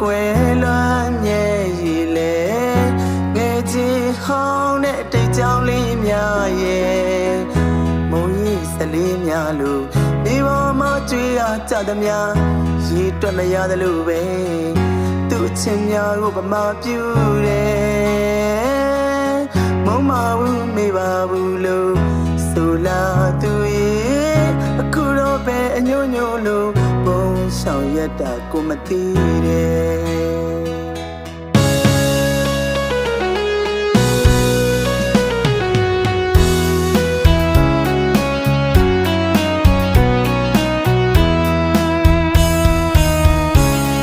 ကွယ်လွမ်းမြဲရည်လေငယ်ချင်းဟောင်းတဲ့တိတ်ကြောင်လေးများရဲ့မုံကြီးစလေးများလို့ဒီပေါ်မှာကြွေးရကြသမျှရေတွက်မရသလိုပဲသူ့ချင်းများကိုပမာပြူတယ်မုံမဘူးမေးပါဘူးလို့ဆိုလာ ရတာကိုမသိတယ်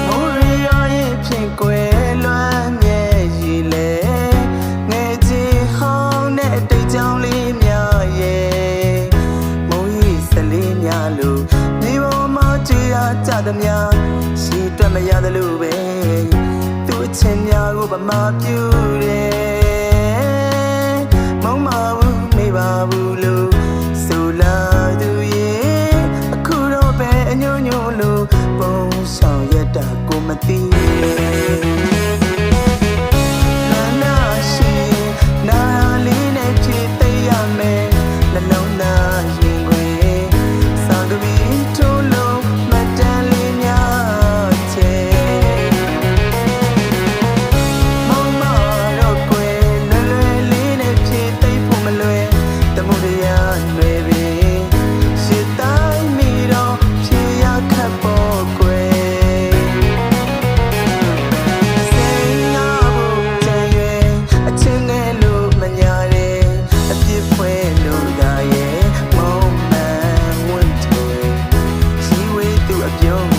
မိုးရီယာ ရဲ့ဖြင့်ကွယ်လွမ်းမြဲရည်လေငယ်ချင်းဟောင်းတဲ့တိတ်ကြောင်လေးများရဲ့မုံကြီးစလေးများလို့ဒီပေါ်မှာကြည်ရကြသမျှရှိတွက်မရသလိုပဲသူ့အချင်းများကိုပမာပြူတယ်မုံမဘူးမေးပါဘူးလို့ဆိုလာသူရဲ့အခုတော့ပဲအညို့ညို့လို့ပုံဆောင်ရတာကိုမသိ ဝေးသူ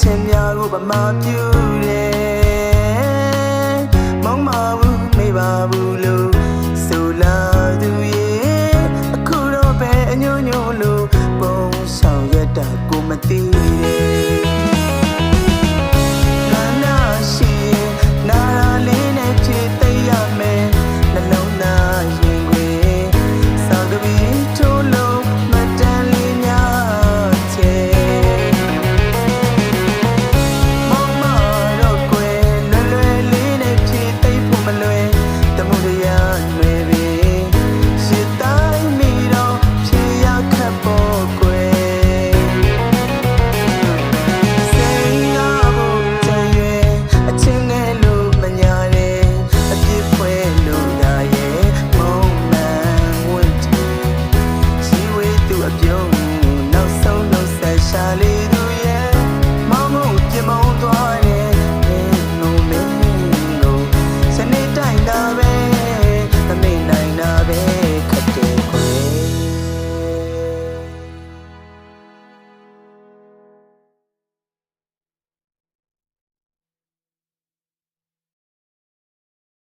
ချင်းများကိုပမာပြူတယ်မုံမဘူးမေးပါဘူးလို့ဆိုလာသူရဲ့အခုတော့ပဲအညို့ညို့လို့ပုံဆောင်ရတာကိုမသိ တော့ကွယ်လွ